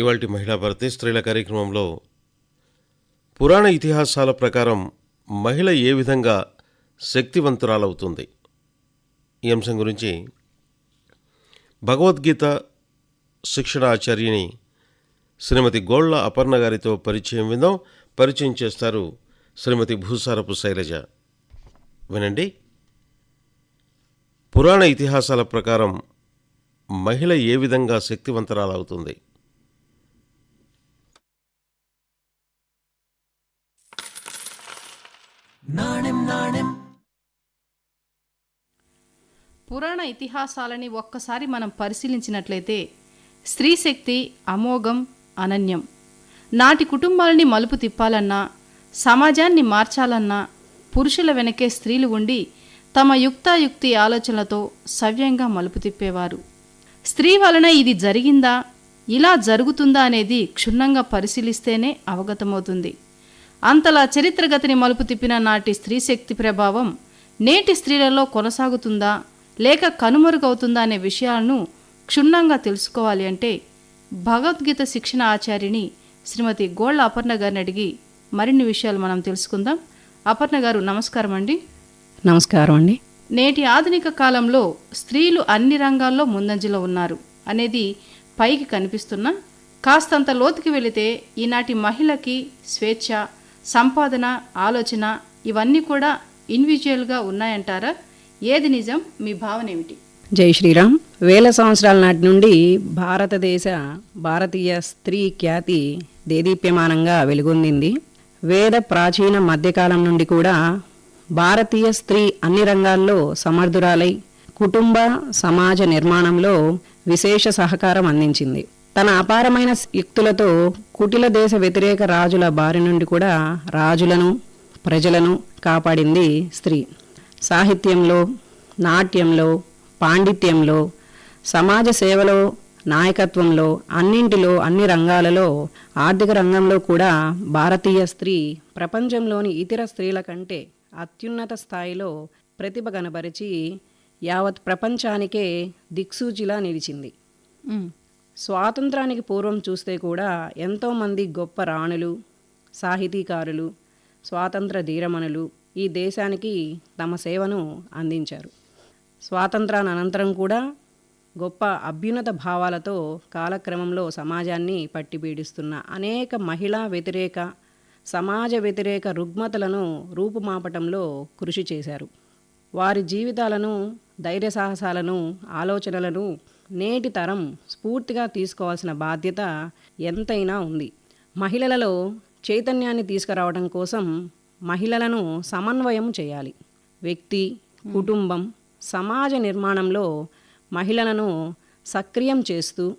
ఇవాల్టి మహిళా భారతి స్త్రీల కార్యక్రమంలో పురాణ ఇతిహాసాల ప్రకారం మహిళ ఏ విధంగా శక్తివంతురాలవుతుంది? ఈ అంశం గురించి భగవద్గీత శిక్షణ ఆచార్యని శ్రీమతి గోళ్ళ అపర్ణ గారితో పరిచయం విందాం. పరిచయం చేస్తారు శ్రీమతి భూసారపు శైలజ. వినండి. పురాణ ఇతిహాసాల ప్రకారం మహిళ ఏ విధంగా శక్తివంతరాలవుతుంది? పురాణ ఇతిహాసాలని ఒక్కసారి మనం పరిశీలించినట్లయితే స్త్రీ శక్తి అమోఘం అనన్యం. నాటి కుటుంబాలని మలుపు తిప్పాలన్నా సమాజాన్ని మార్చాలన్నా పురుషుల వెనకే స్త్రీలు ఉండి తమ యుక్తాయుక్తి ఆలోచనలతో సవ్యంగా మలుపు తిప్పేవారు. స్త్రీ వలన ఇది జరిగిందా ఇలా జరుగుతుందా అనేది క్షుణ్ణంగా పరిశీలిస్తేనే అవగతమవుతుంది. అంతలా చరిత్రగతిని మలుపు తిప్పిన నాటి స్త్రీ శక్తి ప్రభావం నేటి స్త్రీలలో కొనసాగుతుందా లేక కనుమరుగవుతుందా అనే విషయాలను క్షుణ్ణంగా తెలుసుకోవాలి అంటే భగవద్గీత శిక్షణ ఆచార్యుని శ్రీమతి గోళ్ళ అపర్ణ గారిని అడిగి మరిన్ని విషయాలు మనం తెలుసుకుందాం. అపర్ణ గారు నమస్కారం అండి. నమస్కారం అండి. నేటి ఆధునిక కాలంలో స్త్రీలు అన్ని రంగాల్లో ముందంజలో ఉన్నారు అనేది పైకి కనిపిస్తున్నా కాస్తంత లోతుకి వెళితే ఈనాటి మహిళకి స్వేచ్ఛ సంపాదన ఆలోచన ఇవన్నీ కూడా ఇండివిజువల్గా ఉన్నాయంటారా? ఏది నిజం? మీ భావన ఏమిటి? జై శ్రీరామ్. వేల సంవత్సరాల నాటి నుండి భారతదేశ భారతీయ స్త్రీ ఖ్యాతి దేదీప్యమానంగా వెలుగొందింది. వేద ప్రాచీన మధ్యకాలం నుండి కూడా భారతీయ స్త్రీ అన్ని రంగాల్లో సమర్థురాలై కుటుంబ సమాజ నిర్మాణంలో విశేష సహకారం అందించింది. తన అపారమైన యుక్తులతో కుటిల దేశ వ్యతిరేక రాజుల బారి నుండి కూడా రాజులను ప్రజలను కాపాడింది స్త్రీ. సాహిత్యంలో నాట్యంలో పాండిత్యంలో సమాజ సేవలో నాయకత్వంలో అన్నింటిలో అన్ని రంగాలలో ఆర్థిక రంగంలో కూడా భారతీయ స్త్రీ ప్రపంచంలోని ఇతర స్త్రీల కంటే అత్యున్నత స్థాయిలో ప్రతిభ కనబరిచి యావత్ ప్రపంచానికే దిక్సూచిలా నిలిచింది. స్వాతంత్రానికి పూర్వం చూస్తే కూడా ఎంతోమంది గొప్ప రాణులు సాహితీకారులు స్వాతంత్ర ధీరమణులు ఈ దేశానికి తమ సేవను అందించారు. స్వాతంత్రాన అనంతరం కూడా గొప్ప అభ్యున్నత భావాలతో కాలక్రమంలో సమాజాన్ని పట్టిపీడిస్తున్న అనేక మహిళా వ్యతిరేక సమాజ వ్యతిరేక రుగ్మతలను రూపుమాపటంలో కృషి చేశారు. వారి జీవితాలను ధైర్య సాహసాలను ఆలోచనలను నేటి తరం స్ఫూర్తిగా తీసుకోవాల్సిన బాధ్యత ఎంతైనా ఉంది. మహిళలలో చైతన్యాన్ని తీసుకురావడం కోసం మహిళలను సమన్వయం చేయాలి. వ్యక్తి కుటుంబం సమాజ నిర్మాణంలో మహిళలను సక్రియం చేస్తూ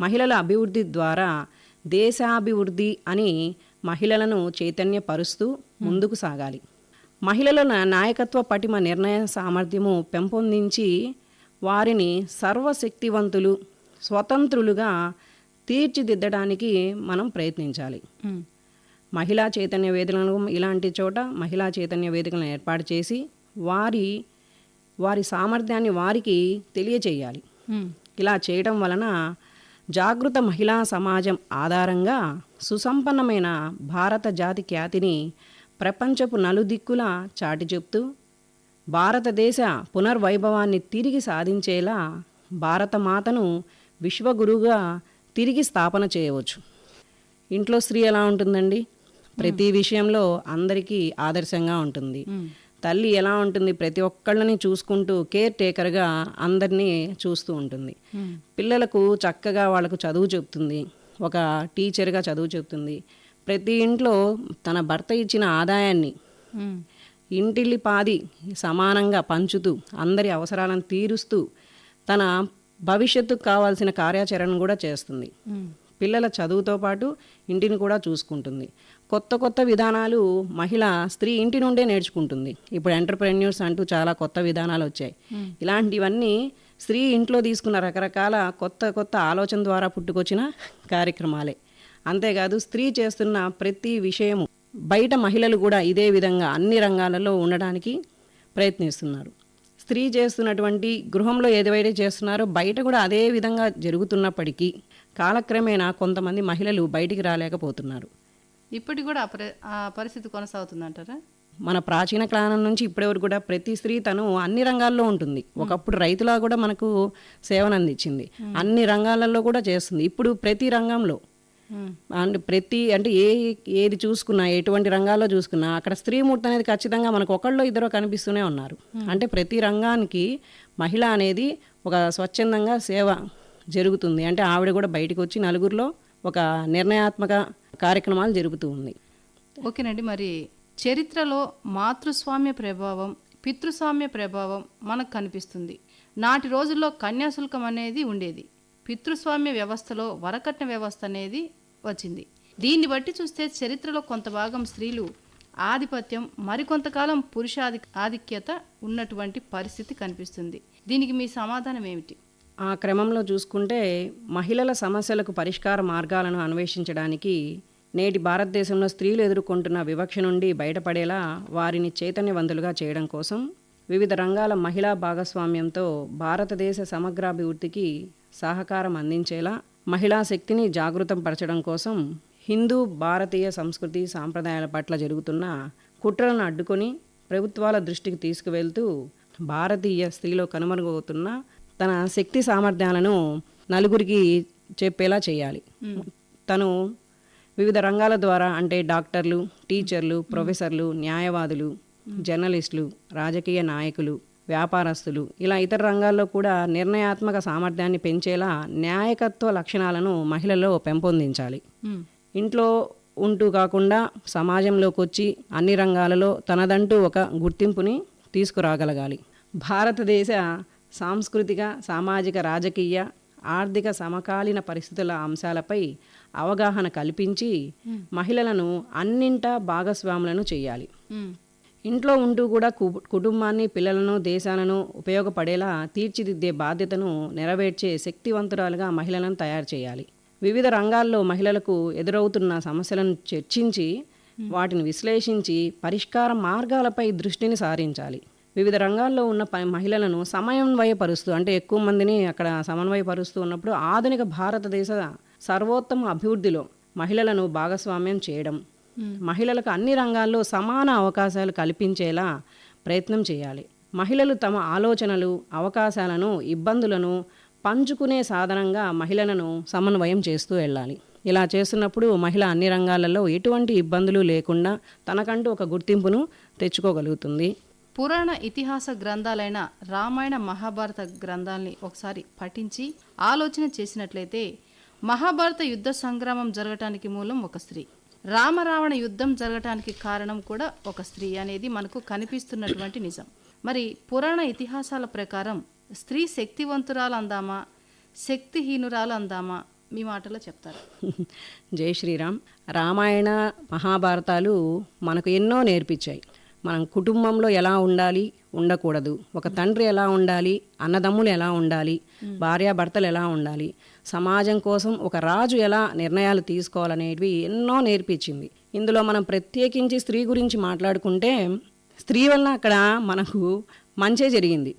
మహిళల అభివృద్ధి ద్వారా దేశాభివృద్ధి అని మహిళలను చైతన్యపరుస్తూ ముందుకు సాగాలి. మహిళల నాయకత్వ పటిమ నిర్ణయ సామర్థ్యము పెంపొందించి వారిని సర్వశక్తివంతులు స్వతంత్రులుగా తీర్చిదిద్దడానికి మనం ప్రయత్నించాలి. మహిళా చైతన్య వేదికలను ఇలాంటి చోట మహిళా చైతన్య వేదికలను ఏర్పాటు చేసి వారి వారి సామర్థ్యాన్ని వారికి తెలియచేయాలి. ఇలా చేయడం వలన జాగృత మహిళా సమాజం ఆధారంగా సుసంపన్నమైన భారత జాతి ఖ్యాతిని ప్రపంచపు నలుదిక్కుల చాటి చెప్తూ భారతదేశ పునర్వైభవాన్ని తిరిగి సాధించేలా భారతమాతను విశ్వగురువుగా తిరిగి స్థాపన చేయవచ్చు. ఇంట్లో స్త్రీ ఎలా ఉంటుందండి? ప్రతి విషయంలో అందరికీ ఆదర్శంగా ఉంటుంది. తల్లి ఎలా ఉంటుంది? ప్రతి ఒక్కళ్ళని చూసుకుంటూ కేర్ టేకర్గా అందరినీ చూస్తూ ఉంటుంది. పిల్లలకు చక్కగా వాళ్ళకు చదువు చెప్తుంది ఒక టీచర్గా చదువు చెప్తుంది ప్రతి ఇంట్లో తన భర్త ఇచ్చిన ఆదాయాన్ని ఇంటిల్లి పాది సమానంగా పంచుతూ అందరి అవసరాలను తీరుస్తూ తన భవిష్యత్తుకు కావాల్సిన కార్యాచరణ కూడా చేస్తుంది. పిల్లల చదువుతో పాటు ఇంటిని కూడా చూసుకుంటుంది. కొత్త కొత్త విధానాలు మహిళ స్త్రీ ఇంటి నుండే నేర్చుకుంటుంది. ఇప్పుడు ఎంటర్ప్రెన్యూర్స్ అంటూ చాలా కొత్త విధానాలు వచ్చాయి. ఇలాంటివన్నీ స్త్రీ ఇంట్లో తీసుకున్న రకరకాల కొత్త కొత్త ఆలోచన ద్వారా పుట్టుకొచ్చిన కార్యక్రమాలే. అంతేకాదు స్త్రీ చేస్తున్న ప్రతి విషయము బయట మహిళలు కూడా ఇదే విధంగా అన్ని రంగాలలో ఉండడానికి ప్రయత్నిస్తున్నారు. స్త్రీ చేస్తున్నటువంటి గృహంలో ఏదైతే చేస్తున్నారో బయట కూడా అదే విధంగా జరుగుతున్నప్పటికీ కాలక్రమేణా కొంతమంది మహిళలు బయటికి రాలేకపోతున్నారు. ఇప్పటికి కూడా ఆ పరి- ఆ పరిస్థితి కొనసాగుతుందంటారా? మన ప్రాచీన కాలం నుంచి ఇప్పటివరకు కూడా ప్రతి స్త్రీ తను అన్ని రంగాల్లో ఉంటుంది. ఒకప్పుడు రైతులా కూడా మనకు సేవను అందించింది అన్ని రంగాలలో కూడా చేస్తుంది. ఇప్పుడు ప్రతి రంగంలో అంటే ప్రతి అంటే ఏ ఏది చూసుకున్నా ఎటువంటి రంగాల్లో చూసుకున్నా అక్కడ స్త్రీమూర్తి అనేది ఖచ్చితంగా మనకు ఒకళ్ళు ఇద్దరు కనిపిస్తూనే ఉన్నారు. అంటే ప్రతి రంగానికి మహిళ అనేది ఒక స్వచ్ఛందంగా సేవ జరుగుతుంది. అంటే ఆవిడ కూడా బయటకు వచ్చి నలుగురిలో ఒక నిర్ణయాత్మక కార్యక్రమాలు జరుగుతూ ఉంది. ఓకేనండి మరి చరిత్రలో మాతృస్వామ్య ప్రభావం పితృస్వామ్య ప్రభావం మనకు కనిపిస్తుంది. నాటి రోజుల్లో కన్యాశుల్కం అనేది ఉండేది. పితృస్వామ్య వ్యవస్థలో వరకట్న వ్యవస్థ అనేది వచ్చింది. దీన్ని బట్టి చూస్తే చరిత్రలో కొంత భాగం స్త్రీలు ఆధిపత్యం మరికొంతకాలం పురుషాధి ఆధిక్యత ఉన్నటువంటి పరిస్థితి కనిపిస్తుంది. దీనికి మీ సమాధానం ఏమిటి? ఆ క్రమంలో చూసుకుంటే మహిళల సమస్యలకు పరిష్కార మార్గాలను అన్వేషించడానికి నేటి భారతదేశంలో స్త్రీలు ఎదుర్కొంటున్న వివక్ష నుండి బయటపడేలా వారిని చైతన్యవంతులుగా చేయడం కోసం వివిధ రంగాల మహిళా భాగస్వామ్యంతో భారతదేశ సమగ్రాభివృద్ధికి సహకారం అందించేలా మహిళా శక్తిని జాగృతం పరచడం కోసం హిందూ భారతీయ సంస్కృతి సాంప్రదాయాల పట్ల జరుగుతున్న కుట్రలను అడ్డుకొని ప్రభుత్వాల దృష్టికి తీసుకువెళ్తూ భారతీయ స్త్రీలో కనుమరుగవుతున్న తన శక్తి సామర్థ్యాలను నలుగురికి చెప్పేలా చేయాలి. తను వివిధ రంగాల ద్వారా అంటే డాక్టర్లు టీచర్లు ప్రొఫెసర్లు న్యాయవాదులు జర్నలిస్టులు రాజకీయ నాయకులు వ్యాపారస్తులు. ఇలా ఇతర రంగాల్లో కూడా నిర్ణయాత్మక సామర్థ్యాన్ని పెంచేలా న్యాయకత్వ లక్షణాలను మహిళల్లో పెంపొందించాలి. ఇంట్లో ఉంటూ కాకుండా సమాజంలోకి వచ్చి అన్ని రంగాలలో తనదంటూ ఒక గుర్తింపుని తీసుకురాగలగాలి. భారతదేశ సాంస్కృతిక సామాజిక రాజకీయ ఆర్థిక సమకాలీన పరిస్థితుల అంశాలపై అవగాహన కల్పించి మహిళలను అన్నింటా భాగస్వాములను చేయాలి. ఇంట్లో ఉంటూ కూడా కుటుంబాన్ని పిల్లలను దేశాలను ఉపయోగపడేలా తీర్చిదిద్దే బాధ్యతను నెరవేర్చే శక్తివంతురాలుగా మహిళలను తయారు చేయాలి. వివిధ రంగాల్లో మహిళలకు ఎదురవుతున్న సమస్యలను చర్చించి వాటిని విశ్లేషించి పరిష్కార మార్గాలపై దృష్టిని సారించాలి. వివిధ రంగాల్లో ఉన్న మహిళలను సమన్వయపరుస్తూ అంటే ఎక్కువ మందిని అక్కడ సమన్వయపరుస్తూ ఉన్నప్పుడు ఆధునిక భారతదేశ సర్వోత్తమ అభివృద్ధిలో మహిళలను భాగస్వామ్యం చేయడం మహిళలకు అన్ని రంగాల్లో సమాన అవకాశాలు కల్పించేలా ప్రయత్నం చేయాలి. మహిళలు తమ ఆలోచనలు అవకాశాలను ఇబ్బందులను పంచుకునే సాధనంగా మహిళలను సమన్వయం చేస్తూ వెళ్ళాలి. ఇలా చేస్తున్నప్పుడు మహిళ అన్ని రంగాలలో ఎటువంటి ఇబ్బందులు లేకుండా తనకంటూ ఒక గుర్తింపును తెచ్చుకోగలుగుతుంది. పురాణ ఇతిహాస గ్రంథాలైన రామాయణ మహాభారత గ్రంథాల్ని ఒకసారి పఠించి ఆలోచన చేసినట్లయితే మహాభారత యుద్ధ సంగ్రామం జరగటానికి మూలం ఒక స్త్రీ. రామరావణ యుద్ధం జరగటానికి కారణం కూడా ఒక స్త్రీ అనేది మనకు కనిపిస్తున్నటువంటి నిజం. మరి పురాణ ఇతిహాసాల ప్రకారం స్త్రీ శక్తివంతురాలు అందామా శక్తిహీనురాలు అందామా? మీ మాటలో చెప్తారు. జై శ్రీరామ్. రామాయణ మహాభారతాలు మనకు ఎన్నో నేర్పించాయి. మనం కుటుంబంలో ఎలా ఉండాలి ఉండకూడదు. ఒక తండ్రి ఎలా ఉండాలి అన్నదమ్ములు ఎలా ఉండాలి భార్యాభర్తలు ఎలా ఉండాలి సమాజం కోసం ఒక రాజు ఎలా నిర్ణయాలు తీసుకోవాలనేవి ఎన్నో నేర్పించింది. ఇందులో మనం ప్రత్యేకించి స్త్రీ గురించి మాట్లాడుకుంటే స్త్రీ వలన అక్కడ మనకు మంచే జరిగింది.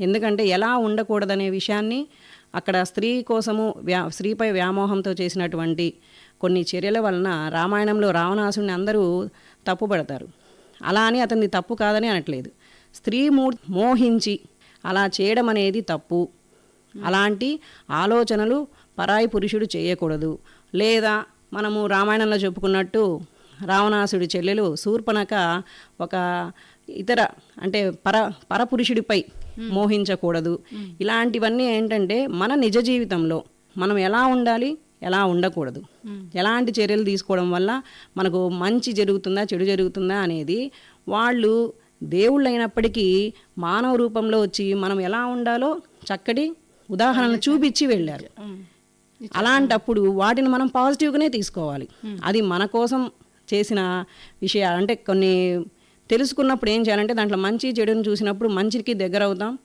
ఎందుకంటే ఎలా ఉండకూడదనే విషయాన్ని అక్కడ స్త్రీ కోసము వ్యా స్త్రీపై వ్యామోహంతో చేసినటువంటి కొన్ని చర్యల వలన రామాయణంలో రావణాసుని అందరూ తప్పుపడతారు. అలా అని అతన్ని తప్పు కాదని అనట్లేదు. స్త్రీ మూ మోహించి అలా చేయడం అనేది తప్పు. అలాంటి ఆలోచనలు పరాయి పురుషుడు చేయకూడదు. లేదా మనము రామాయణంలో చెప్పుకున్నట్టు రావణాసుడి చెల్లెలు శూర్పణక ఒక ఇతర అంటే పర పరపురుషుడిపై మోహించకూడదు. ఇలాంటివన్నీ ఏంటంటే మన నిజ జీవితంలో మనం ఎలా ఉండాలి ఎలా ఉండకూడదు. ఎలాంటి చర్యలు తీసుకోవడం వల్ల మనకు మంచి జరుగుతుందా చెడు జరుగుతుందా అనేది వాళ్ళు దేవుళ్ళు అయినప్పటికీ మానవ రూపంలో వచ్చి మనం ఎలా ఉండాలో చక్కటి ఉదాహరణ చూపించి వెళ్ళారు. అలాంటప్పుడు వాటిని మనం పాజిటివ్గానే తీసుకోవాలి. అది మన కోసం చేసిన విషయాలు. అంటే కొన్ని తెలుసుకున్నప్పుడు ఏం చేయాలంటే దాంట్లో మంచి చెడుని చూసినప్పుడు మంచికి దగ్గర అవుతాం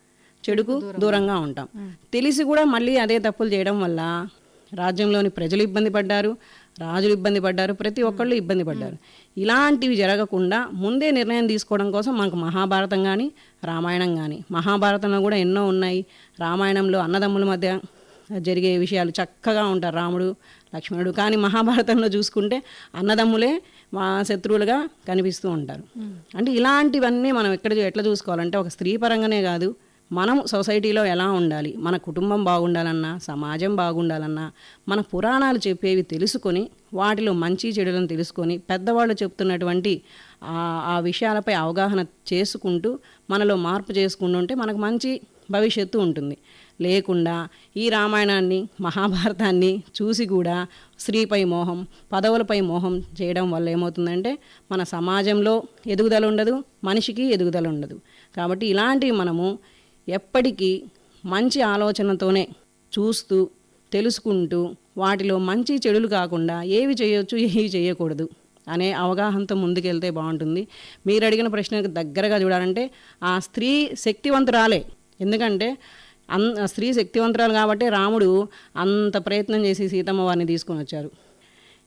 చెడుకు దూరంగా ఉంటాం. తెలిసి కూడా మళ్ళీ అదే తప్పులు చేయడం వల్ల రాజ్యంలోని ప్రజలు ఇబ్బంది పడ్డారు రాజులు ఇబ్బంది పడ్డారు ప్రతి ఒక్కళ్ళు ఇబ్బంది పడ్డారు. ఇలాంటివి జరగకుండా ముందే నిర్ణయం తీసుకోవడం కోసం మనకు మహాభారతం కానీ రామాయణం కానీ మహాభారతంలో కూడా ఎన్నో ఉన్నాయి. రామాయణంలో అన్నదమ్ముల మధ్య జరిగే విషయాలు చక్కగా ఉంటారు రాముడు లక్ష్మణుడు. కానీ మహాభారతంలో చూసుకుంటే అన్నదమ్ములే మా శత్రువులుగా కనిపిస్తూ ఉంటారు. అంటే ఇలాంటివన్నీ మనం ఎక్కడ ఎట్లా చూసుకోవాలంటే ఒక స్త్రీ పరంగానే కాదు. మనం సొసైటీలో ఎలా ఉండాలి? మన కుటుంబం బాగుండాలన్నా సమాజం బాగుండాలన్నా మన పురాణాలు చెప్పేవి తెలుసుకొని వాటిలో మంచి చెడులను తెలుసుకొని పెద్దవాళ్ళు చెప్తున్నటువంటి ఆ- విషయాలపై అవగాహన చేసుకుంటూ మనలో మార్పు చేసుకుంటుంటే మనకు మంచి భవిష్యత్తు ఉంటుంది. లేకుండా ఈ రామాయణాన్ని మహాభారతాన్ని చూసి కూడా స్త్రీపై మోహం పదవులపై మోహం చేయడం వల్ల ఏమవుతుందంటే మన సమాజంలో ఎదుగుదల ఉండదు మనిషికి ఎదుగుదల ఉండదు. కాబట్టి ఇలాంటివి మనము ఎప్పటికీ మంచి ఆలోచనతోనే చూస్తూ తెలుసుకుంటూ వాటిలో మంచి చెడులు కాకుండా ఏవి చేయొచ్చు ఏవి చేయకూడదు అనే అవగాహనతో ముందుకెళ్తే బాగుంటుంది. మీరు అడిగిన ప్రశ్నకు దగ్గరగా చూడాలంటే ఆ స్త్రీ శక్తివంతురాలే. ఎందుకంటే అన్ ఆ స్త్రీ శక్తివంతురాలు కాబట్టి రాముడు అంత ప్రయత్నం చేసి సీతమ్మ వారిని తీసుకొని వచ్చారు.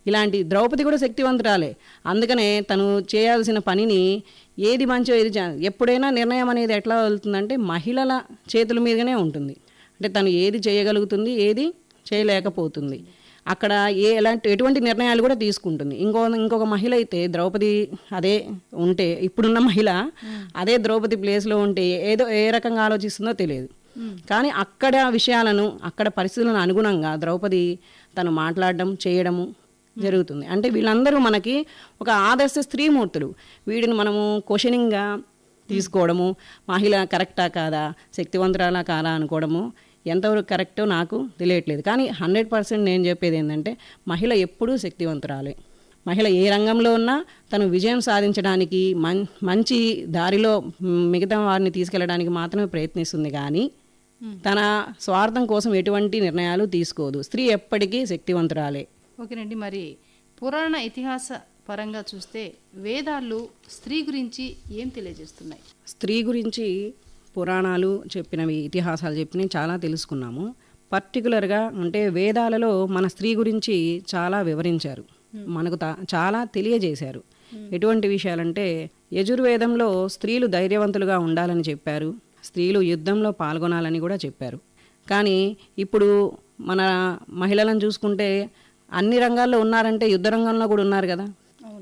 ఇలాంటి ద్రౌపది కూడా శక్తివంతురాలే. అందుకనే తను చేయాల్సిన పనిని ఏది మంచో ఏది ఎప్పుడైనా నిర్ణయం అనేది ఎట్లా వెళ్తుందంటే మహిళల చేతుల మీదనే ఉంటుంది. అంటే తను ఏది చేయగలుగుతుంది ఏది చేయలేకపోతుంది. అక్కడ ఏ ఎలాంటి ఎటువంటి నిర్ణయాలు కూడా తీసుకుంటుంది. ఇంకో ఇంకొక మహిళ అయితే ద్రౌపది అదే ఉంటే ఇప్పుడున్న మహిళ అదే ద్రౌపది ప్లేస్లో ఉంటే ఏదో ఏ రకంగా ఆలోచిస్తుందో తెలియదు. కానీ అక్కడ విషయాలను అక్కడ పరిస్థితులను అనుగుణంగా ద్రౌపది తను మాట్లాడడం చేయడము జరుగుతుంది. అంటే వీళ్ళందరూ మనకి ఒక ఆదర్శ స్త్రీమూర్తులు. వీటిని మనము క్వశ్చనింగ్గా తీసుకోవడము మహిళ కరెక్టా కాదా శక్తివంతురాలా కాదా అనుకోవడము ఎంతవరకు కరెక్టో నాకు తెలియట్లేదు. కానీ హండ్రెడ్ పర్సెంట్ నేను చెప్పేది ఏంటంటే మహిళ ఎప్పుడూ శక్తివంతురాలే. మహిళ ఏ రంగంలో ఉన్నా తను విజయం సాధించడానికి మం మంచి దారిలో మిగతా వారిని తీసుకెళ్ళడానికి మాత్రమే ప్రయత్నిస్తుంది కానీ తన స్వార్థం కోసం ఎటువంటి నిర్ణయాలు తీసుకోదు. స్త్రీ ఎప్పటికీ శక్తివంతురాలే. ఓకేనండి. మరి పురాణ ఇతిహాస పరంగా చూస్తే వేదాలు స్త్రీ గురించి ఏం తెలియజేస్తున్నాయి? స్త్రీ గురించి పురాణాలు చెప్పినవి ఇతిహాసాలు చెప్పినవి చాలా తెలుసుకున్నాము. పర్టికులర్గా అంటే వేదాలలో మన స్త్రీ గురించి చాలా వివరించారు. మనకు తా- చాలా తెలియజేశారు. ఎటువంటి విషయాలంటే యజుర్వేదంలో స్త్రీలు ధైర్యవంతులుగా ఉండాలని చెప్పారు. స్త్రీలు యుద్ధంలో పాల్గొనాలని కూడా చెప్పారు. కానీ ఇప్పుడు మన మహిళలను చూసుకుంటే అన్ని రంగాల్లో ఉన్నారంటే యుద్ధ రంగంలో కూడా ఉన్నారు కదా.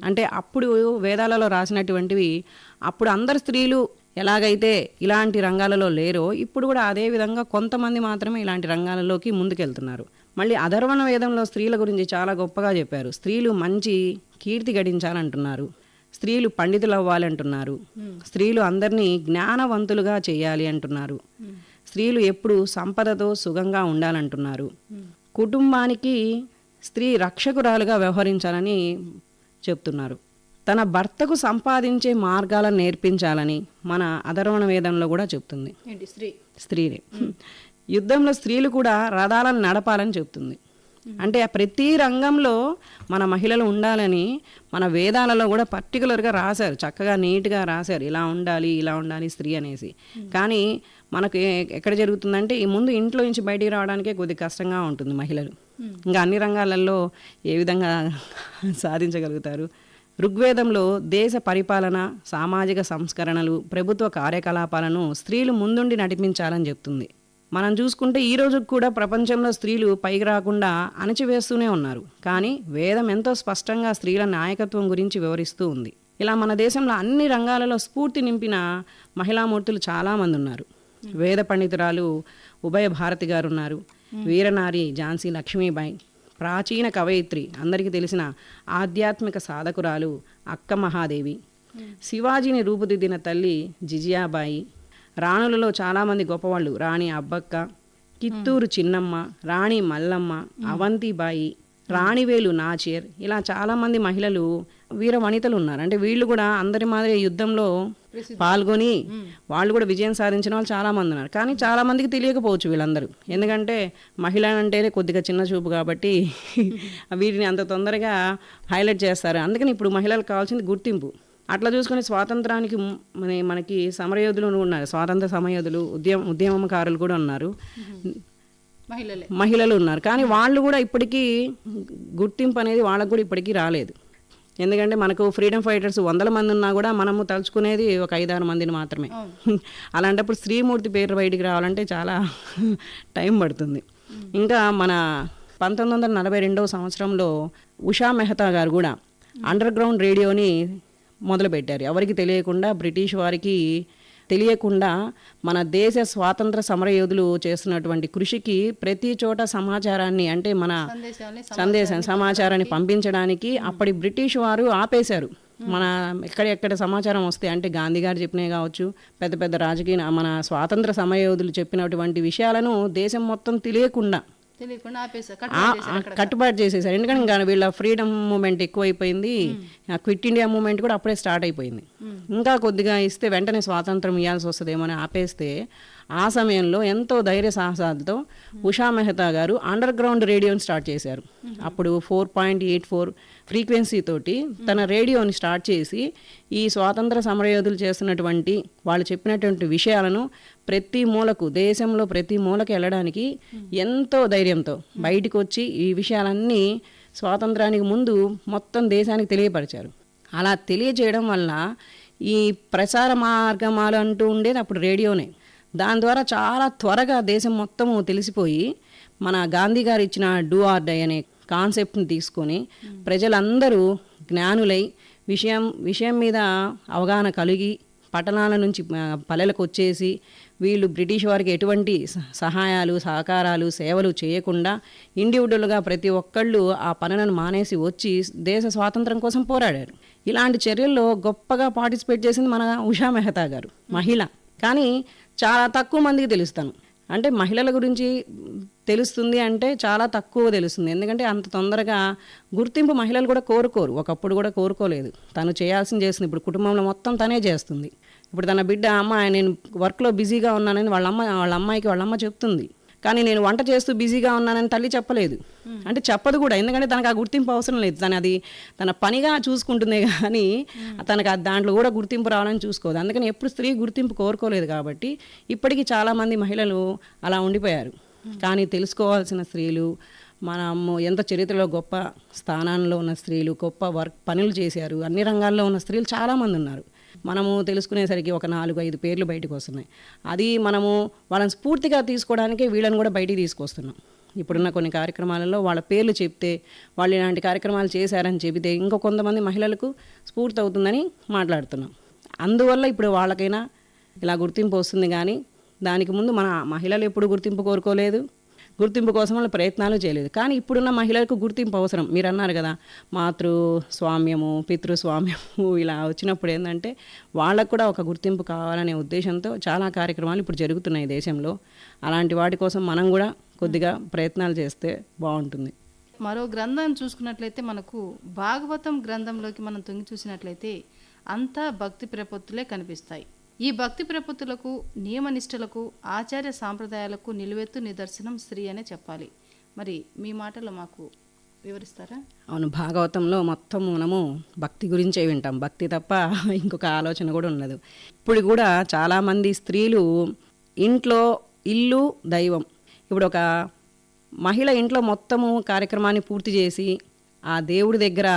అంటే అప్పుడు వేదాలలో రాసినటువంటివి అప్పుడు అందరు స్త్రీలు ఎలాగైతే ఇలాంటి రంగాలలో లేరో ఇప్పుడు కూడా అదే విధంగా కొంతమంది మాత్రమే ఇలాంటి రంగాలలోకి ముందుకెళ్తున్నారు. మళ్ళీ అధర్వణ వేదంలో స్త్రీల గురించి చాలా గొప్పగా చెప్పారు. స్త్రీలు మంచి కీర్తి గడించాలంటున్నారు. స్త్రీలు పండితులు అవ్వాలంటున్నారు స్త్రీలు అందరినీ జ్ఞానవంతులుగా చేయాలి అంటున్నారు. స్త్రీలు ఎప్పుడు సంపదతో సుఖంగా ఉండాలంటున్నారు. కుటుంబానికి స్త్రీ రక్షకురాలుగా వ్యవహరించాలని చెప్తున్నారు. తన భర్తకు సంపాదించే మార్గాలను నేర్పించాలని మన అధర్వణ వేదంలో కూడా చెప్తుంది. స్త్రీ? స్త్రీనే యుద్ధంలో స్త్రీలు కూడా రథాలను నడపాలని చెప్తుంది. అంటే ఆ ప్రతి రంగంలో మన మహిళలు ఉండాలని మన వేదాలలో కూడా పర్టికులర్గా రాశారు. చక్కగా నీట్గా రాశారు. ఇలా ఉండాలి ఇలా ఉండాలి స్త్రీ అనేసి. కానీ మనకు ఎక్కడ జరుగుతుందంటే ఈ ముందు ఇంట్లో నుంచి బయటికి రావడానికే కొద్ది కష్టంగా ఉంటుంది మహిళలు. ఇంకా అన్ని రంగాలలో ఏ విధంగా సాధించగలుగుతారు? ఋగ్వేదంలో దేశ పరిపాలన సామాజిక సంస్కరణలు ప్రభుత్వ కార్యకలాపాలను స్త్రీలు ముందుండి నడిపించాలని చెప్తుంది. మనం చూసుకుంటే ఈ రోజుకు కూడా ప్రపంచంలో స్త్రీలు పైకి రాకుండా అణచివేస్తూనే ఉన్నారు. కానీ వేదం ఎంతో స్పష్టంగా స్త్రీల నాయకత్వం గురించి వివరిస్తూ ఉంది. ఇలా మన దేశంలో అన్ని రంగాలలో స్ఫూర్తి నింపిన మహిళామూర్తులు చాలామంది ఉన్నారు. వేద పండితురాలు ఉభయ భారతి గారు ఉన్నారు. వీరనారి ఝాన్సీ లక్ష్మీబాయి ప్రాచీన కవయిత్రి అందరికీ తెలిసిన ఆధ్యాత్మిక సాధకురాలు అక్క మహాదేవి. శివాజీని రూపుదిద్దిన తల్లి జిజియాబాయి. రాణులలో చాలామంది గొప్పవాళ్ళు రాణి అబ్బక్క కిత్తూరు చిన్నమ్మ రాణి మల్లమ్మ అవంతిబాయి రాణివేలు నాచేర్ ఇలా చాలామంది మహిళలు వీర వనితలు ఉన్నారు. అంటే వీళ్ళు కూడా అందరి మాదిరి యుద్ధంలో పాల్గొని వాళ్ళు కూడా విజయం సాధించిన వాళ్ళు చాలా మంది ఉన్నారు. కానీ చాలా మందికి తెలియకపోవచ్చు వీళ్ళందరూ. ఎందుకంటే మహిళ అంటేనే కొద్దిగా చిన్న చూపు కాబట్టి వీటిని అంత తొందరగా హైలైట్ చేస్తారు. అందుకని ఇప్పుడు మహిళలకు కావాల్సింది గుర్తింపు. అట్లా చూసుకుని స్వాతంత్రానికి మనకి సమరయోధులు ఉన్నారు. స్వాతంత్ర సమయోధులు ఉద్యమ ఉద్యమకారులు కూడా ఉన్నారు. మహిళలే. ఉన్నారు. కానీ వాళ్ళు కూడా ఇప్పటికీ గుర్తింపు అనేది వాళ్ళకు కూడా ఇప్పటికీ రాలేదు. ఎందుకంటే మనకు ఫ్రీడమ్ ఫైటర్స్ వందల మంది ఉన్నా కూడా మనము తలుచుకునేది ఒక ఐదారు మందిని మాత్రమే. అలాంటప్పుడు స్త్రీమూర్తి పేరు బయటికి రావాలంటే చాలా టైం పడుతుంది. ఇంకా మన పంతొమ్మిది వందల నలభై రెండవ సంవత్సరంలో ఉషా మెహతా గారు కూడా అండర్ గ్రౌండ్ రేడియోని మొదలుపెట్టారు. ఎవరికి తెలియకుండా బ్రిటిష్ వారికి తెలియకుండా మన దేశ స్వాతంత్ర సమరయోధులు చేస్తున్నటువంటి కృషికి ప్రతి చోట సమాచారాన్ని అంటే మన సందేశాన్ని సందేశం సమాచారాన్ని పంపించడానికి అప్పటి బ్రిటిష్ వారు ఆపేశారు. మన ఎక్కడెక్కడ సమాచారం వస్తే అంటే గాంధీ గారు చెప్పినవి కావచ్చు పెద్ద పెద్ద రాజకీయ మన స్వాతంత్ర సమరయోధులు చెప్పినటువంటి విషయాలను దేశం మొత్తం తెలియకుండా కట్టుబాటు చేసేసారు ఎందుకంటే ఇంకా వీళ్ళ ఫ్రీడమ్ మూమెంట్ ఎక్కువైపోయింది. ఆ క్విట్ ఇండియా మూమెంట్ కూడా అప్పుడే స్టార్ట్ అయిపోయింది. ఇంకా కొద్దిగా ఇస్తే వెంటనే స్వాతంత్రం ఇవ్వాల్సి వస్తుందేమో అని ఆపేస్తే ఆ సమయంలో ఎంతో ధైర్య సాహసాలతో ఉషా మెహతా గారు అండర్ గ్రౌండ్ రేడియోని స్టార్ట్ చేశారు. అప్పుడు four point eight four frequency తోటి తన రేడియోని స్టార్ట్ చేసి ఈ స్వాతంత్ర సమరయోధులు చేస్తున్నటువంటి వాళ్ళు చెప్పినటువంటి విషయాలను ప్రతి మూలకు దేశంలో ప్రతి మూలకు వెళ్ళడానికి ఎంతో ధైర్యంతో బయటికి వచ్చి ఈ విషయాలన్నీ స్వాతంత్రానికి ముందు మొత్తం దేశానికి తెలియపరిచారు. అలా తెలియజేయడం వల్ల ఈ ప్రసార మార్గమాలు అంటూ ఉండేది అప్పుడు రేడియోనే. దాని ద్వారా చాలా త్వరగా దేశం మొత్తము తెలిసిపోయి మన గాంధీ గారు ఇచ్చిన డూ ఆర్ డై అనే కాన్సెప్ట్ని తీసుకొని ప్రజలందరూ జ్ఞానులై విషయం విషయం మీద అవగాహన కలిగి పట్టణాల నుంచి పల్లెలకు వచ్చేసి వీళ్ళు బ్రిటిష్ వారికి ఎటువంటి స- సహాయాలు సహకారాలు సేవలు చేయకుండా ఇండివిజువల్గా ప్రతి ఒక్కళ్ళు ఆ పనులను మానేసి వచ్చి దేశ స్వాతంత్రం కోసం పోరాడారు. ఇలాంటి చర్యల్లో గొప్పగా పార్టిసిపేట్ చేసింది మన ఉషా మెహతా గారు మహిళ. కానీ చాలా తక్కువ మందికి తెలుస్తాను. అంటే మహిళల గురించి తెలుస్తుంది అంటే చాలా తక్కువ తెలుస్తుంది. ఎందుకంటే అంత తొందరగా గుర్తింపు మహిళలు కూడా కోరుకోరు. ఒకప్పుడు కూడా కోరుకోలేదు. తను చేయాల్సింది చేస్తుంది. ఇప్పుడు కుటుంబంలో మొత్తం తనే చేస్తుంది. ఇప్పుడు తన బిడ్డ అమ్మ నేను వర్క్లో బిజీగా ఉన్నానని వాళ్ళ అమ్మ వాళ్ళ అమ్మాయికి వాళ్ళ అమ్మ చెప్తుంది. కానీ నేను వంట చేస్తూ బిజీగా ఉన్నానని తల్లి చెప్పలేదు. అంటే చెప్పదు కూడా. ఎందుకంటే తనకు ఆ గుర్తింపు అవసరం లేదు. తను అది తన పనిగా చూసుకుంటుందే కానీ తనకు ఆ దాంట్లో కూడా గుర్తింపు రావాలని చూసుకోదు. అందుకని ఎప్పుడు స్త్రీ గుర్తింపు కోరుకోలేదు కాబట్టి ఇప్పటికీ చాలామంది మహిళలు అలా ఉండిపోయారు. కానీ తెలుసుకోవాల్సిన స్త్రీలు మనము ఎంత చరిత్రలో గొప్ప స్థానాల్లో ఉన్న స్త్రీలు గొప్ప వర్క్ పనులు చేశారు అన్ని రంగాల్లో ఉన్న స్త్రీలు చాలామంది ఉన్నారు. మనము తెలుసుకునేసరికి ఒక నాలుగు ఐదు పేర్లు బయటకు వస్తున్నాయి. అది మనము వాళ్ళని స్ఫూర్తిగా తీసుకోవడానికే వీళ్ళని కూడా బయటికి తీసుకొస్తున్నాం. ఇప్పుడున్న కొన్ని కార్యక్రమాలలో వాళ్ళ పేర్లు చెప్తే వాళ్ళు ఇలాంటి కార్యక్రమాలు చేశారని చెబితే ఇంకో కొంతమంది మహిళలకు స్ఫూర్తి అవుతుందని మాట్లాడుతున్నాం. అందువల్ల ఇప్పుడు వాళ్ళకైనా ఇలా గుర్తింపు వస్తుంది కానీ దానికి ముందు మన మహిళలు ఎప్పుడు గుర్తింపు కోరుకోలేదు. గుర్తింపు కోసం వాళ్ళు ప్రయత్నాలు చేయలేదు. కానీ ఇప్పుడున్న మహిళలకు గుర్తింపు అవసరం. మీరు అన్నారు కదా మాతృ స్వామ్యము పితృస్వామ్యము ఇలా వచ్చినప్పుడు ఏంటంటే వాళ్ళకు కూడా ఒక గుర్తింపు కావాలనే ఉద్దేశంతో చాలా కార్యక్రమాలు ఇప్పుడు జరుగుతున్నాయి దేశంలో. అలాంటి వాటి కోసం మనం కూడా కొద్దిగా ప్రయత్నాలు చేస్తే బాగుంటుంది. మరో గ్రంథాన్ని చూసుకున్నట్లయితే మనకు భాగవతం గ్రంథంలోకి మనం తొంగి చూసినట్లయితే అంతా భక్తి ప్రపత్తులే కనిపిస్తాయి. ఈ భక్తి ప్రపత్తులకు నియమనిష్టలకు ఆచార్య సాంప్రదాయాలకు నిలువెత్తు నిదర్శనం స్త్రీ అనే చెప్పాలి. మరి మీ మాటలు మాకు వివరిస్తారా? అవును భాగవతంలో మొత్తం మనము భక్తి గురించే వింటాం. భక్తి తప్ప ఇంకొక ఆలోచన కూడా ఉండదు. ఇప్పుడు కూడా చాలామంది స్త్రీలు ఇంట్లో ఇల్లు దైవం. ఇప్పుడు ఒక మహిళ ఇంట్లో మొత్తము కార్యక్రమాన్ని పూర్తి చేసి ఆ దేవుడి దగ్గర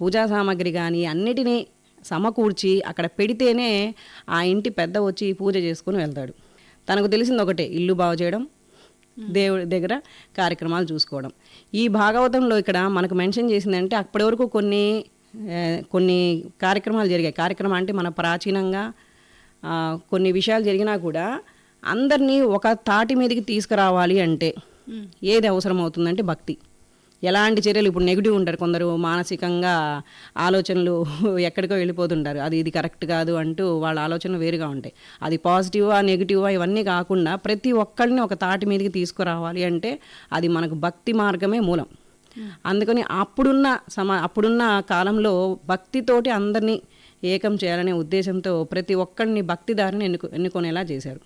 పూజా సామాగ్రి కానీ అన్నిటినీ సమకూర్చి అక్కడ పెడితేనే ఆ ఇంటి పెద్ద వచ్చి పూజ చేసుకుని వెళ్తాడు. తనకు తెలిసింది ఒకటే ఇల్లు బాగు చేయడం దేవుడి దగ్గర కార్యక్రమాలు చూసుకోవడం. ఈ భాగవతంలో ఇక్కడ మనకు మెన్షన్ చేసిందంటే అప్పటి వరకు కొన్ని కొన్ని కార్యక్రమాలు జరిగాయి. కార్యక్రమం అంటే మన ప్రాచీనంగా కొన్ని విషయాలు జరిగినా కూడా అందరినీ ఒక తాటి మీదకి తీసుకురావాలి అంటే ఏది అవసరం అవుతుందంటే భక్తి. ఎలాంటి చర్యలు? ఇప్పుడు నెగిటివ్ ఉంటారు కొందరు మానసికంగా ఆలోచనలు ఎక్కడికో వెళ్ళిపోతుంటారు. అది ఇది కరెక్ట్ కాదు అంటూ వాళ్ళ ఆలోచనలు వేరుగా ఉంటాయి. అది పాజిటివా నెగిటివా ఇవన్నీ కాకుండా ప్రతి ఒక్కరిని ఒక తాటి మీదకి తీసుకురావాలి అంటే అది మనకు భక్తి మార్గమే మూలం. అందుకని అప్పుడున్న సమా అప్పుడున్న కాలంలో భక్తితోటి అందరినీ ఏకం చేయాలనే ఉద్దేశంతో ప్రతి ఒక్కరిని భక్తి దారిని ఎన్నుకు ఎన్నుకునేలా చేశారు.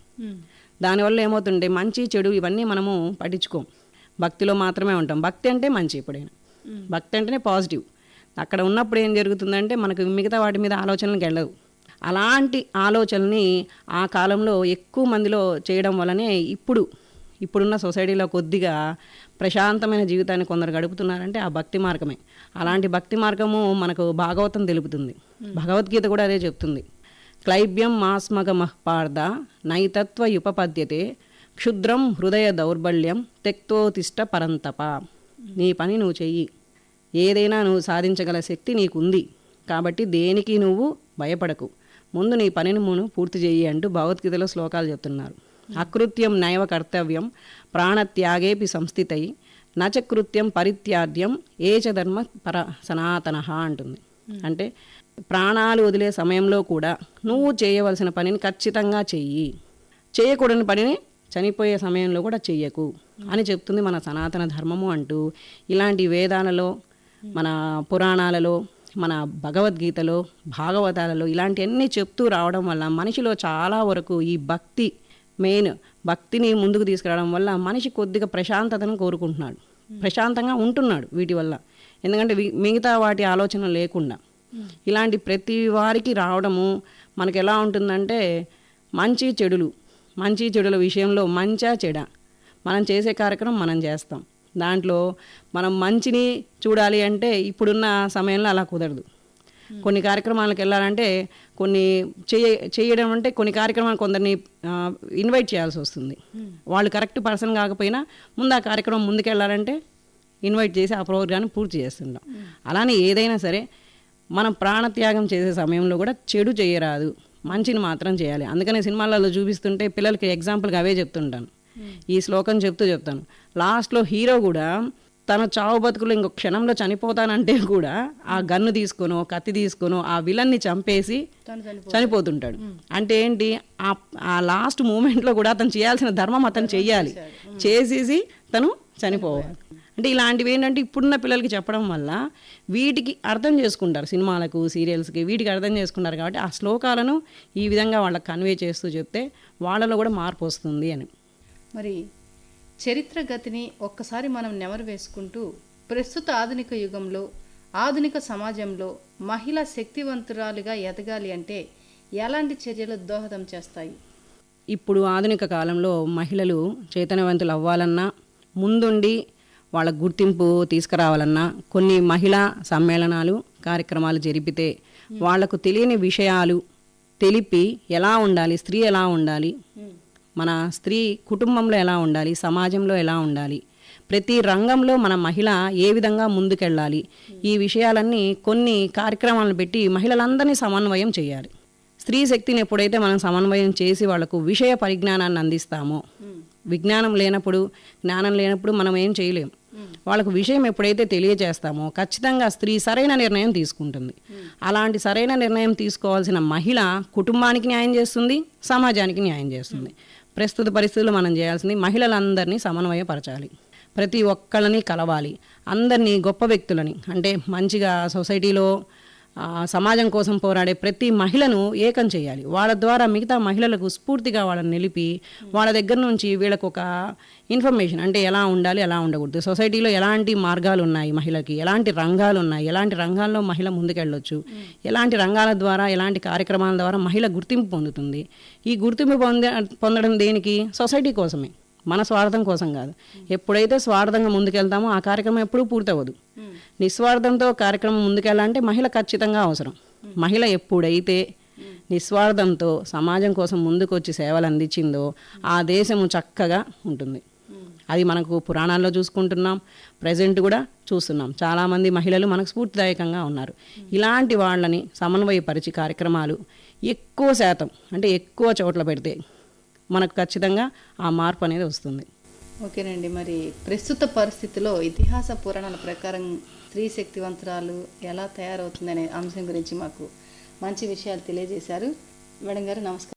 దానివల్ల ఏమవుతుంటే మంచి చెడు ఇవన్నీ మనము పట్టించుకోం. భక్తిలో మాత్రమే ఉంటాం. భక్తి అంటే మంచి ఎప్పుడైనా. భక్తి అంటేనే పాజిటివ్. అక్కడ ఉన్నప్పుడు ఏం జరుగుతుందంటే మనకు మిగతా వాటి మీద ఆలోచనలకు వెళ్ళవు. అలాంటి ఆలోచనని ఆ కాలంలో ఎక్కువ మందిలో చేయడం వల్లనే ఇప్పుడు ఇప్పుడున్న సొసైటీలో కొద్దిగా ప్రశాంతమైన జీవితాన్ని కొందరు గడుపుతున్నారంటే ఆ భక్తి మార్గమే. అలాంటి భక్తి మార్గము మనకు భాగవతం తెలుపుతుంది. భగవద్గీత కూడా అదే చెప్తుంది. క్లైబ్యం మాస్మగ మహ్పార్థ నైతత్వ ఉపపద్యతే క్షుద్రం హృదయ దౌర్బల్యం తెక్తోతిష్ట పరంతప. నీ పని నువ్వు చెయ్యి. ఏదైనా నువ్వు సాధించగల శక్తి నీకుంది. కాబట్టి దేనికి నువ్వు భయపడకు. ముందు నీ పనిని మును పూర్తి చెయ్యి అంటూ భగవద్గీతలో శ్లోకాలు చెప్తున్నారు. అకృత్యం నైవ కర్తవ్యం ప్రాణత్యాగేపి సంస్థితై. నచకృత్యం పరిత్యాద్యం ఏచ ధర్మ పర సనాతన అంటుంది. అంటే ప్రాణాలు వదిలే సమయంలో కూడా నువ్వు చేయవలసిన పనిని ఖచ్చితంగా చెయ్యి. చేయకూడని పనిని చనిపోయే సమయంలో కూడా చెయ్యకు అని చెప్తుంది మన సనాతన ధర్మము అంటూ. ఇలాంటి వేదాలలో మన పురాణాలలో మన భగవద్గీతలో భాగవతాలలో ఇలాంటివన్నీ చెప్తూ రావడం వల్ల మనిషిలో చాలా వరకు ఈ భక్తి మెయిన్ భక్తిని ముందుకు తీసుకురావడం వల్ల మనిషి కొద్దిగా ప్రశాంతతను కోరుకుంటున్నాడు. ప్రశాంతంగా ఉంటున్నాడు వీటి వల్ల. ఎందుకంటే మిగతా వాటి ఆలోచన లేకుండా. ఇలాంటి ప్రతి వారికి రావడము మనకు ఎలా ఉంటుందంటే మంచి చెడులు. మంచి చెడుల విషయంలో మంచా చెడ. మనం చేసే కార్యక్రమం మనం చేస్తాం. దాంట్లో మనం మంచిని చూడాలి అంటే ఇప్పుడున్న సమయంలో అలా కుదరదు. కొన్ని కార్యక్రమాలకు వెళ్ళాలంటే కొన్ని చేయ చేయడం అంటే కొన్ని కార్యక్రమాలు కొందరిని ఇన్వైట్ చేయాల్సి వస్తుంది. వాళ్ళు కరెక్ట్ పర్సన్ కాకపోయినా ముందు ఆ కార్యక్రమం ముందుకెళ్ళాలంటే ఇన్వైట్ చేసి ఆ ప్రోగ్రాన్ని పూర్తి చేస్తుంటాం. అలానే ఏదైనా సరే మనం ప్రాణత్యాగం చేసే సమయంలో కూడా చెడు చేయరాదు. మంచిని మాత్రం చేయాలి. అందుకనే సినిమాలలో చూపిస్తుంటే పిల్లలకి ఎగ్జాంపుల్గా అవే చెప్తుంటాను. ఈ శ్లోకం చెప్తూ చెప్తాను. లాస్ట్లో హీరో కూడా తన చావు బతుకులు ఇంకొక క్షణంలో చనిపోతానంటే కూడా ఆ గన్ను తీసుకొనో కత్తి తీసుకొనో ఆ విలన్ని చంపేసి చనిపోతుంటాడు. అంటే ఏంటి? ఆ ఆ లాస్ట్ మూమెంట్లో కూడా అతను చేయాల్సిన ధర్మం అతను చెయ్యాలి. చేసేసి తను చనిపోవాలి. అంటే ఇలాంటివి ఏంటంటే ఇప్పుడున్న పిల్లలకి చెప్పడం వల్ల వీటికి అర్థం చేసుకుంటారు సినిమాలకు సీరియల్స్కి. వీటికి అర్థం చేసుకుంటారు కాబట్టి ఆ శ్లోకాలను ఈ విధంగా వాళ్ళకి కన్వే చేస్తూ చెప్తే వాళ్ళలో కూడా మార్పు వస్తుంది అని. మరి చరిత్ర గతిని ఒక్కసారి మనం నెమరు వేసుకుంటూ ప్రస్తుత ఆధునిక యుగంలో ఆధునిక సమాజంలో మహిళ శక్తివంతురాలుగా ఎదగాలి అంటే ఎలాంటి చర్యలు దోహదం చేస్తాయి? ఇప్పుడు ఆధునిక కాలంలో మహిళలు చైతన్యవంతులు అవ్వాలన్నా ముందుండి వాళ్ళ గుర్తింపు తీసుకురావాలన్నా కొన్ని మహిళా సమ్మేళనాలు కార్యక్రమాలు జరిపితే వాళ్ళకు తెలియని విషయాలు తెలిపి ఎలా ఉండాలి స్త్రీ ఎలా ఉండాలి మన స్త్రీ కుటుంబంలో ఎలా ఉండాలి సమాజంలో ఎలా ఉండాలి ప్రతి రంగంలో మన మహిళ ఏ విధంగా ముందుకెళ్ళాలి ఈ విషయాలన్నీ కొన్ని కార్యక్రమాలను పెట్టి మహిళలందరినీ సమన్వయం చేయాలి. స్త్రీ శక్తిని ఎప్పుడైతే మనం సమన్వయం చేసి వాళ్ళకు విషయ పరిజ్ఞానాన్ని అందిస్తామో విజ్ఞానం లేనప్పుడు జ్ఞానం లేనప్పుడు మనం ఏం చేయలేం. వాళ్ళకు విషయం ఎప్పుడైతే తెలియజేస్తామో ఖచ్చితంగా స్త్రీ సరైన నిర్ణయం తీసుకుంటుంది. అలాంటి సరైన నిర్ణయం తీసుకోవాల్సిన మహిళ కుటుంబానికి న్యాయం చేస్తుంది సమాజానికి న్యాయం చేస్తుంది. ప్రస్తుత పరిస్థితులు మనం చేయాల్సింది మహిళలందరినీ సమన్వయపరచాలి. ప్రతి ఒక్కళ్ళని కలవాలి. అందరినీ గొప్ప వ్యక్తులని అంటే మంచిగా సొసైటీలో సమాజం కోసం పోరాడే ప్రతి మహిళను ఏకం చేయాలి. వాళ్ళ ద్వారా మిగతా మహిళలకు స్ఫూర్తిగా వాళ్ళని నిలిపి వాళ్ళ దగ్గర నుంచి వీళ్ళకు ఒక ఇన్ఫర్మేషన్ అంటే ఎలా ఉండాలి ఎలా ఉండకూడదు. సొసైటీలో ఎలాంటి మార్గాలు ఉన్నాయి మహిళకి ఎలాంటి రంగాలు ఉన్నాయి ఎలాంటి రంగాల్లో మహిళ ముందుకెళ్ళొచ్చు? ఎలాంటి రంగాల ద్వారా ఎలాంటి కార్యక్రమాల ద్వారా మహిళ గుర్తింపు పొందుతుంది? ఈ గుర్తింపు పొంద పొందడం దేనికి? సొసైటీ కోసమే. మన స్వార్థం కోసం కాదు. ఎప్పుడైతే స్వార్థంగా ముందుకెళ్తామో ఆ కార్యక్రమం ఎప్పుడూ పూర్తవదు నిస్వార్థంతో కార్యక్రమం ముందుకెళ్ళాలంటే మహిళ ఖచ్చితంగా అవసరం. మహిళ ఎప్పుడైతే నిస్వార్థంతో సమాజం కోసం ముందుకొచ్చి సేవలు అందించిందో ఆ దేశము చక్కగా ఉంటుంది. అది మనకు పురాణాల్లో చూసుకుంటున్నాం ప్రజెంట్ కూడా చూస్తున్నాం. చాలామంది మహిళలు మనకు స్ఫూర్తిదాయకంగా ఉన్నారు. ఇలాంటి వాళ్ళని సమన్వయపరిచి కార్యక్రమాలు ఎక్కువ శాతం అంటే ఎక్కువ చోట్ల పెడితే మనకు ఖచ్చితంగా ఆ మార్పు అనేది వస్తుంది. ఓకేనండి. మరి ప్రస్తుత పరిస్థితిలో ఇతిహాస పురాణాల ప్రకారం స్త్రీ శక్తివంతురాలు ఎలా తయారవుతుందనే అంశం గురించి మాకు మంచి విషయాలు తెలియజేశారు. మేడం గారు నమస్కారం.